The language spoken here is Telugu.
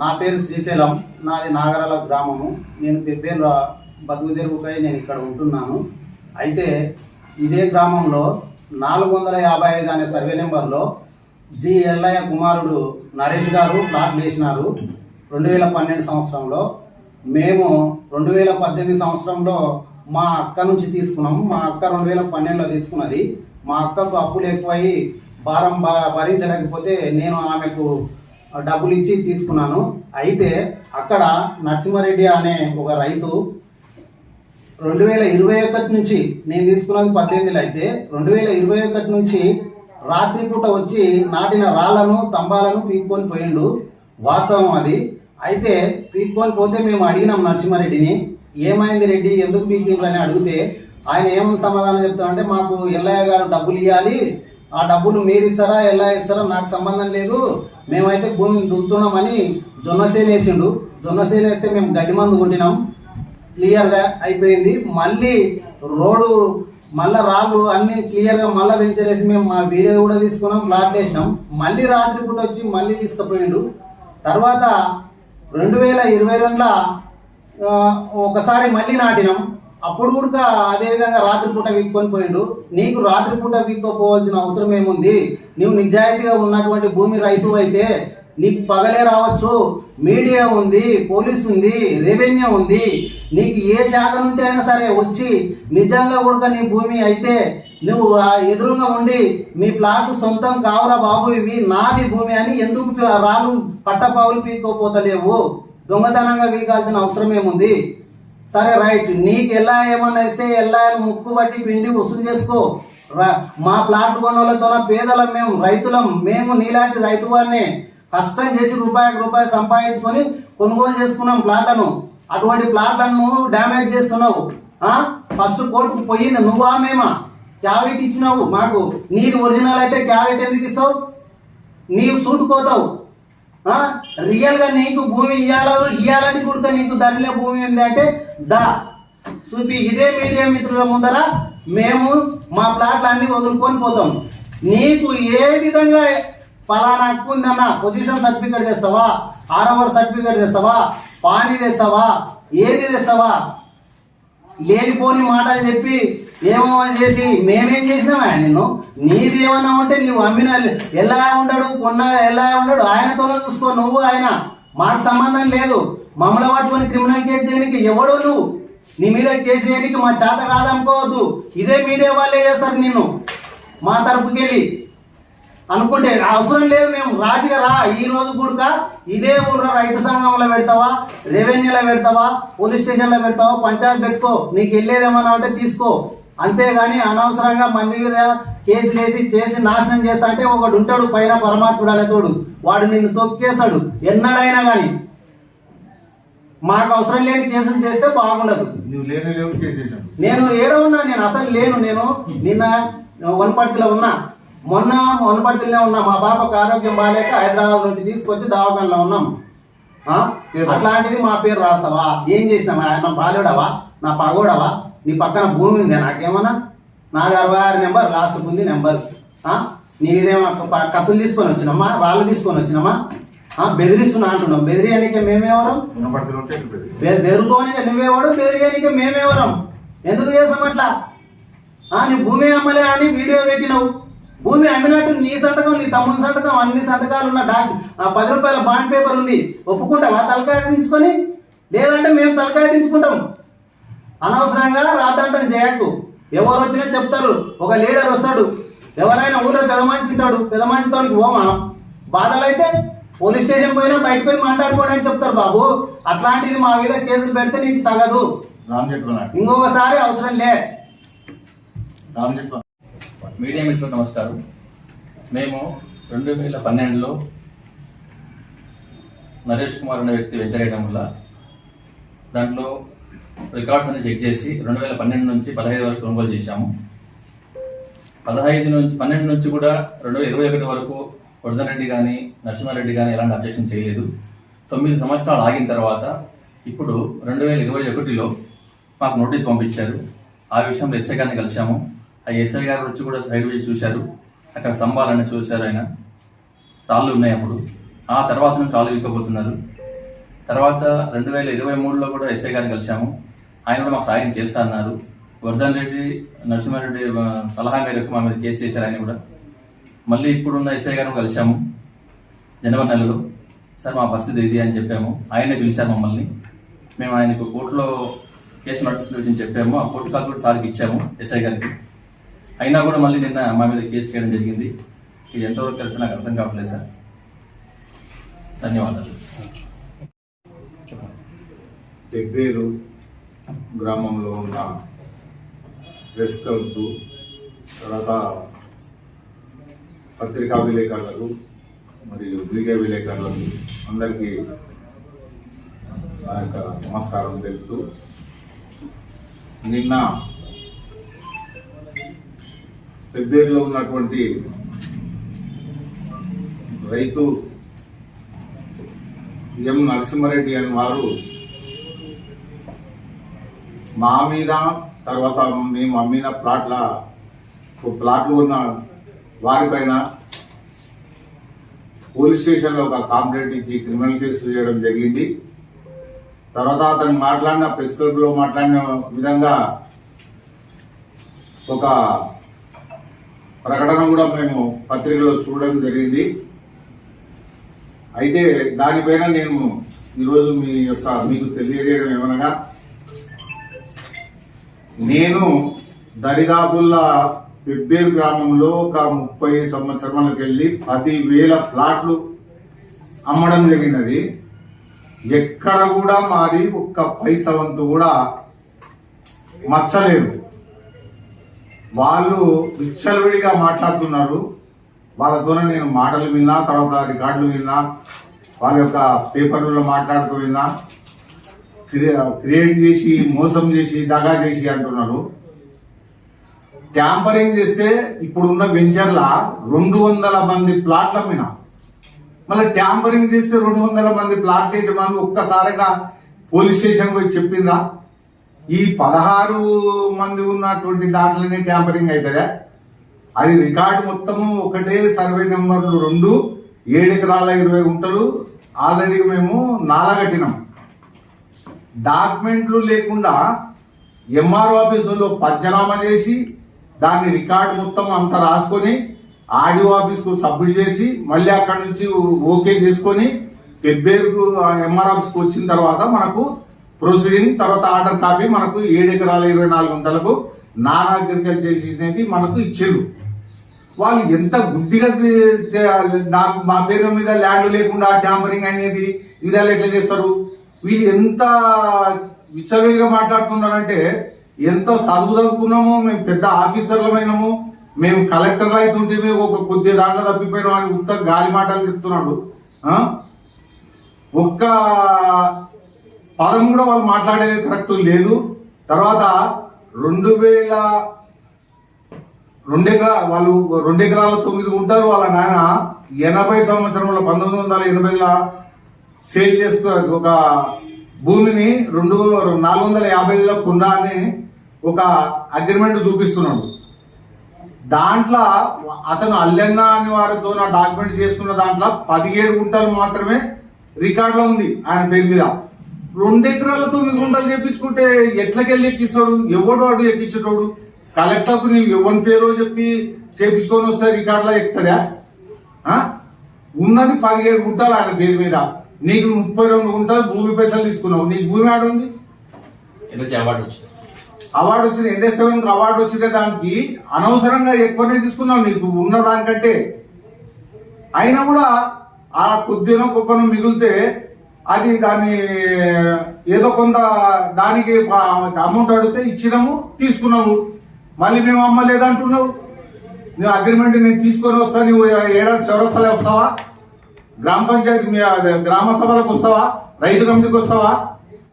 నా పేరు శ్రీశైలం. నాది నాగరాల గ్రామము. నేను పెబ్బేరు బతుకు తెరుగుపై నేను ఇక్కడ ఉంటున్నాను. అయితే ఇదే గ్రామంలో నాలుగు వందల యాభై ఐదు అనే సర్వే నెంబర్లో జి ఎల్లయ్య కుమారుడు నరేష్ గారు ప్లాట్ వేసినారు రెండు వేల పన్నెండు సంవత్సరంలో. మేము రెండు వేల పద్దెనిమిది సంవత్సరంలో మా అక్క నుంచి తీసుకున్నాము. మా అక్క రెండు వేల పన్నెండులో తీసుకున్నది. మా అక్కకు అప్పులు ఎక్కువయి భారం భరించలేకపోతే నేను ఆమెకు డబ్బులు ఇచ్చి తీసుకున్నాను. అయితే అక్కడ నరసింహారెడ్డి అనే ఒక రైతు రెండు వేల ఇరవై ఒకటి నుంచి నేను తీసుకున్నది పద్దెనిమిదిలో అయితే రెండు వేల ఇరవై ఒకటి నుంచి రాత్రిపూట వచ్చి నాటిన రాళ్ళను తంబాలను పీక్కొని పోయిండు. వాస్తవం అది. అయితే పీక్కొని పోతే మేము అడిగినాం నరసింహారెడ్డిని ఏమైంది రెడ్డి? ఎందుకు పీకిండ్రు? అని అడిగితే ఆయన ఏం సమాధానం చెప్తామంటే మాకు ఎల్లయ్య గారు డబ్బులు ఇవ్వాలి ఆ డబ్బులు మీరు ఇస్తారా ఎలా ఇస్తారా నాకు సంబంధం లేదు. మేమైతే భూమిని దున్నుతున్నామని జొన్నసేను వేసిండు. జొన్నసేను వేస్తే మేము గడ్డి మందు కొట్టినాం. క్లియర్గా అయిపోయింది. మళ్ళీ రోడ్డు మళ్ళీ రాళ్ళు అన్నీ క్లియర్గా మళ్ళీ పెంచలేసి మేము మా వీడియో కూడా తీసుకున్నాం ప్లాట్ వేసినాం. మళ్ళీ రాత్రి పూట వచ్చి మళ్ళీ తీసుకుపోయిండు. తర్వాత రెండు వేల ఇరవై రెండులో ఒకసారి మళ్ళీ నాటినాం. అప్పుడు కూడా అదే విధంగా రాత్రిపూట విక్కొని పోయిండు. నీకు రాత్రిపూట విక్కోపోవాల్సిన అవసరం ఏముంది? నువ్వు నిజాయితీగా ఉన్నటువంటి భూమి రైతు అయితే నీకు పగలే రావచ్చు. మీడియా ఉంది పోలీస్ ఉంది రెవెన్యూ ఉంది. నీకు ఏ శాఖ నుండి అయినా సరే వచ్చి నిజంగా కూడా నీ భూమి అయితే నువ్వు ఎదురుగా ఉండి మీ ప్లాట్ సొంతం కావురా బాబు ఇవి నాది భూమి అని ఎందుకు రాళ్ళు పట్టపావులు పీక్కోపోతలేవు? దొంగతనంగా వీకాల్సిన అవసరం ఏముంది? సరే రైట్. నీకు ఎలా ఏమన్నా ఇస్తే ఎలా ముక్కు బట్టి పిండి వసూలు చేసుకో. రా- మా ప్లాట్ కొనోళ్ళతో పేదలం మేము రైతులం. మేము నీలాంటి రైతు వారిని కష్టం చేసి రూపాయికి రూపాయి సంపాదించుకొని కొనుగోలు చేసుకున్నాం ప్లాట్లను. అటువంటి ప్లాట్లను డ్యామేజ్ చేస్తున్నావు. ఫస్ట్ కోర్టుకు పోయింది నువ్వా మేమా? క్యావిట్ ఇచ్చినావు మాకు. నీది ఒరిజినల్ అయితే క్యావిట్ ఎందుకు ఇస్తావు? నీవు సూటుకోతావు రియల్గా నీకు భూమి ఇయ్యాల ఇయ్యాలని కూడా నీకు దానిలో భూమి ఉంది అంటే దా. చూపి ఇదే మీడియా మిత్రుల ముందర మేము మా ప్లాట్లు అన్ని వదులుకొని పోతాం. నీకు ఏ విధంగా పలానా హక్కు ఉందన్న పొజిషన్ సర్టిఫికేట్ తెస్తావా? ఆర్ఓవర్ సర్టిఫికేట్ తెస్తావా? పానీ తెస్తావా? ఏది తెస్తావా? లేనిపోని మాటలు చెప్పి ఏమో చేసి మేమేం చేసినామా నిన్ను? నీది ఏమన్నా ఉంటే నువ్వు అమ్మిన ఎలా ఉండడు కొన్న ఎలా ఉండడు ఆయనతోనే చూసుకో నువ్వు ఆయన. మాకు సంబంధం లేదు. మమ్మల్ని పట్టుకొని క్రిమినల్ కేసు చేయడానికి ఎవడు నువ్వు. నీ మీద కేసు చేయడానికి మా చేత కాదనుకోవద్దు. ఇదే మీడియా వాళ్ళే చేస్తారు నిన్ను. మా తరపుకెళ్ళి. అనుకుంటే అవసరం లేదు మేము రాజుగా రా ఈ రోజు కూడా ఇదే ఊర్లో రైతు సంఘంలో పెడతావా రెవెన్యూలో పెడతావా పోలీస్ స్టేషన్లో పెడతావా పంచాయతీ పెట్టుకో నీకు వెళ్ళేదేమన్నా ఉంటే తీసుకో. అంతేగాని అనవసరంగా మంది మీద కేసులు వేసి చేసి నాశనం చేస్తా అంటే ఒకడు ఉంటాడు పైన పరమాత్ముడు అనేతోడు వాడు నిన్ను తొక్కేస్తాడు ఎన్నడైనా కానీ మాకు అవసరం లేని కేసులు చేస్తే బాగుండదు. కేసు నేను ఏడ ఉన్నా నేను అసలు లేను నేను. నిన్న వనపర్తిలో ఉన్నా. మొన్న వనపర్తిలోనే ఉన్నా. మా పాపకు ఆరోగ్యం బాగాలేక హైదరాబాద్ నుండి తీసుకొచ్చి దవాఖానలో ఉన్నాం? అట్లాంటిది మా పేరు రాస్తావా? ఏం చేసినావా? నా బాలుడవా? నా పగోడవా? నీ పక్కన భూమి ఉందే నాకేమన్నా? నాది అరవై ఆరు నెంబర్ లాస్ట్ ఉంది నెంబర్. నీ ఇదేమో ప- కత్తులు తీసుకొని వచ్చినమ్మా? రాళ్ళు తీసుకొని వచ్చినమ్మా? బెదిరిస్తున్నా అంటున్నాం. బెదిరియనికే మేమెవరం? ఉన్నపడితే ఉంటే వెళ్ళిపోయింది. బె- బెరుకోనిక నువ్వేవాడు? బెరిగానిక మేమేవరం? ఎందుకు చేసాం అట్లా? నీ భూమి అమ్మలే అని వీడియో పెట్టినావు. భూమి అమ్మినట్టు నీ సంతకం నీ తమ్ముని సంతకం అన్ని సంతకాలు ఉన్న డాక్ ఆ పది రూపాయల బాండ్ పేపర్ ఉంది. ఒప్పుకుంటావా? తలకాయ దించుకొని? లేదంటే మేము తలకాయ దించుకుంటాం. అనవసరంగా రాద్ధాంతం చేయకు. ఎవరు వచ్చినా చెప్తారు. ఒక లీడర్ వస్తాడు. ఎవరైనా ఊళ్ళో పెద్ద మనిషి ఉంటాడు. పెద్ద మనిషితో పోమా? బాధలు అయితే పోలీస్ స్టేషన్ పోయినా బయటకు పోయి మాట్లాడుకోవడానికి చెప్తారు బాబు. అట్లాంటిది మా మీద కేసులు పెడితే నీకు తగదు. ఇంకొకసారి అవసరం లే. మీడియా మిత్రులు నమస్కారం. మేము రెండు వేల పన్నెండులో నరేష్ కుమార్ అనే వ్యక్తి వెంచరేయడం వల్ల దాంట్లో రికార్డ్స్ అన్ని చెక్ చేసి రెండు వేల పన్నెండు నుంచి పదహైదు వరకు కొనుగోలు చేశాము. పదహైదు నుంచి పన్నెండు నుంచి కూడా రెండు వేల ఇరవై ఒకటి వరకు వర్ధన్ కానీ నరసింహారెడ్డి కానీ ఎలాంటి అబ్జెక్షన్ చేయలేదు. తొమ్మిది సంవత్సరాలు ఆగిన తర్వాత ఇప్పుడు రెండు వేల ఇరవై ఒకటిలో మాకు నోటీస్ పంపించారు. ఆ విషయంలో ఎస్ఐ గారిని కలిశాము. ఆ ఎస్ఐ గారు వచ్చి కూడా సైడ్ వేసి చూశారు. అక్కడ స్తంభాలన్నీ చూశారు ఆయన. రాళ్ళు ఉన్నాయి అప్పుడు. ఆ తర్వాత నుంచి రాళ్ళు వీకపోతున్నారు తర్వాత రెండు వేల ఇరవై మూడులో కూడా ఎస్ఐ గారిని కలిశాము. ఆయన కూడా మాకు సాయం చేస్తా అన్నారు. వర్ధన్ రెడ్డి నరసింహారెడ్డి సలహా మేరకు మా మీద కేసు చేశారు ఆయన కూడా. మళ్ళీ ఇప్పుడున్న ఎస్ఐ గారిని కలిశాము. జనవరి నెలలో. సార్ మా పరిస్థితి ఇది అని చెప్పాము. ఆయనే పిలిచారు మమ్మల్ని. మేము ఆయనకు కోర్టులో కేసు నోటిఫికేషన్ చెప్పాము. ఆ కోర్టు కాల్ కూడా సార్కి ఇచ్చాము ఎస్ఐ గారికి. అయినా కూడా మళ్ళీ నిన్న మా మీద కేసు చేయడం జరిగింది. ఇది ఎంతవరకు కరెక్ట్ నాకు అర్థం కావట్లేదు సార్. ధన్యవాదాలు. పెబ్బేరు గ్రామంలో ఉన్న ప్రెస్ క్లబ్ తర్వాత పత్రికా విలేకరులకు మరియు మీడియా విలేకరులకు అందరికీ నా యొక్క నమస్కారం తెలుపుతూ నిన్న పెబ్బేరులో ఉన్నటువంటి రైతు ఎం నరసింహారెడ్డి అని వారు మా మీద తర్వాత మేము అమ్మిన ప్లాట్ల ప్లాట్లు ఉన్న వారిపైన పోలీస్ స్టేషన్లో ఒక కాంప్లైంట్ ఇచ్చి క్రిమినల్ కేసు చేయడం జరిగింది. తర్వాత అతను మాట్లాడిన ప్రెస్ క్లబ్లో మాట్లాడిన విధంగా ఒక ప్రకటన కూడా మేము పత్రికలో చూడడం జరిగింది. అయితే దానిపైన నేను ఈరోజు మీ యొక్క మీకు తెలియజేయడం ఏమనగా నేను దరిదాపుల్లా పెబ్బేరు గ్రామంలో ఒక ముప్పై సంవత్సరాలకు వెళ్ళి పదివేల ప్లాట్లు అమ్మడం జరిగినది. ఎక్కడ కూడా మాది ఒక్క పైసా వంతు కూడా మచ్చలేదు. వాళ్ళు విచ్చలవిడిగా మాట్లాడుతున్నారు. వాళ్ళతోనే నేను మాటలు విన్నా తర్వాత రికార్డులు విన్నా వాళ్ళ యొక్క పేపర్లలో మాట్లాడుతూ విన్నా. క్రియేట్ చేసి మోసం చేసి దగా చేసి అంటున్నారు. ట్యాంపరింగ్ చేస్తే ఇప్పుడున్న వెంచర్ల రెండు వందల మంది ప్లాట్లు అమ్మినా. మళ్ళీ ట్యాంపరింగ్ చేస్తే రెండు వందల మంది ప్లాట్ యజమానులు ఒక్కసారిగా పోలీస్ స్టేషన్ పోయి చెప్పిందా? ఈ పదహారు మంది ఉన్నటువంటి దాంట్లోనే ట్యాంపరింగ్ అవుతుందా అది రికార్డు మొత్తము ఒకటే సర్వే నెంబర్లు రెండు ఏడు ఎకరాల ఇరవై గుంటలు. ఆల్రెడీ మేము నాలగట్టినాం డాక్యుమెంట్లు లేకుండా ఎంఆర్ఓ ఆఫీసులో పంచనామా చేసి దాన్ని రికార్డు మొత్తం అంతా రాసుకొని ఆడియో ఆఫీస్కు సబ్మిట్ చేసి మళ్ళీ అక్కడి నుంచి ఓకే చేసుకొని పెబ్బేరు ఎంఆర్ ఆఫీస్కి వచ్చిన తర్వాత మనకు ప్రొసీడింగ్ తర్వాత ఆర్డర్ కాపీ మనకు ఏడు ఎకరాల ఇరవై నాలుగు వందలకు నాన్ అగ్రికల్చర్ చేసినది మనకు ఇచ్చారు. వాళ్ళు ఎంత గుడ్డిగా మా పేరు మీద ల్యాండ్ లేకుండా ట్యాంపరింగ్ అనేది విధాలు ఎట్లా చేస్తారు? వీళ్ళు ఎంత విచ్చలవిడిగా మాట్లాడుతున్నారంటే ఎంతో చదువు చదువుకున్నాము మేము పెద్ద ఆఫీసర్లమైనాము మేము కలెక్టర్ అవుతుంటే ఒక కొద్ది దాంట్లో తప్పిపోయినాం అని ఉత్త గాలి మాటలు చెప్తున్నాడు. ఒక్క పదం కూడా వాళ్ళు మాట్లాడేది కరెక్ట్ లేదు. తర్వాత రెండు వేల రెండు ఎకరా వాళ్ళు రెండు ఎకరాల తొమ్మిది గుంటలు వాళ్ళ నాయన ఎనభై సంవత్సరంలో పంతొమ్మిది వందల ఎనభైలో సేల్ చేసుకో ఒక భూమిని రెండు నాలుగు వందల యాభై ఐదులో కొందా అని ఒక అగ్రిమెంట్ చూపిస్తున్నాడు. దాంట్లో అతను అల్లెన్న అని వారితో నా డాక్యుమెంట్ చేసుకున్న దాంట్లో పదిహేడు గుంటలు మాత్రమే రికార్డులో ఉంది ఆయన పేరు మీద. రెండు ఎకరాల తొమ్మిది గుంటలు ఎట్లకెళ్ళి ఎక్కిస్తాడు? ఎవడు వాడు ఎక్కించేటోడు? కలెక్టర్కు నీవు ఎవరి పేరో చెప్పి చేపించుకొని వస్తే రికార్డులో ఎక్కుతుందా? ఉన్నది పదిహేడు గుంటలు ఆయన పేరు మీద. నీకు ముప్పై రెండు గుంటలు భూమి పైసలు తీసుకున్నావు. నీకు భూమి ఆడ ఉంది? ఈరోజు అవార్డు వచ్చింది. అవార్డు వచ్చింది. ఎన్ఎస్ సెవెన్ అవార్డు వచ్చిన దానికి అనవసరంగా ఎక్కువనే తీసుకున్నావు నీకు ఉన్న దానికంటే. అయినా కూడా ఆ కొద్దినో గొప్పనో మిగిలితే అది దాన్ని ఏదో కొంత దానికి అమౌంట్ అడిగితే ఇచ్చినాము తీసుకున్నాము. మళ్ళీ మేము అమ్మలేదంటున్నావు నువ్వు అగ్రిమెంట్ నేను తీసుకొని వస్తా నువ్వు ఏడాది చౌరస్తాలే వస్తావా? గ్రామ పంచాయతీ మీ గ్రామ సభలకు వస్తావా? రైతు కమిటీకి వస్తావా?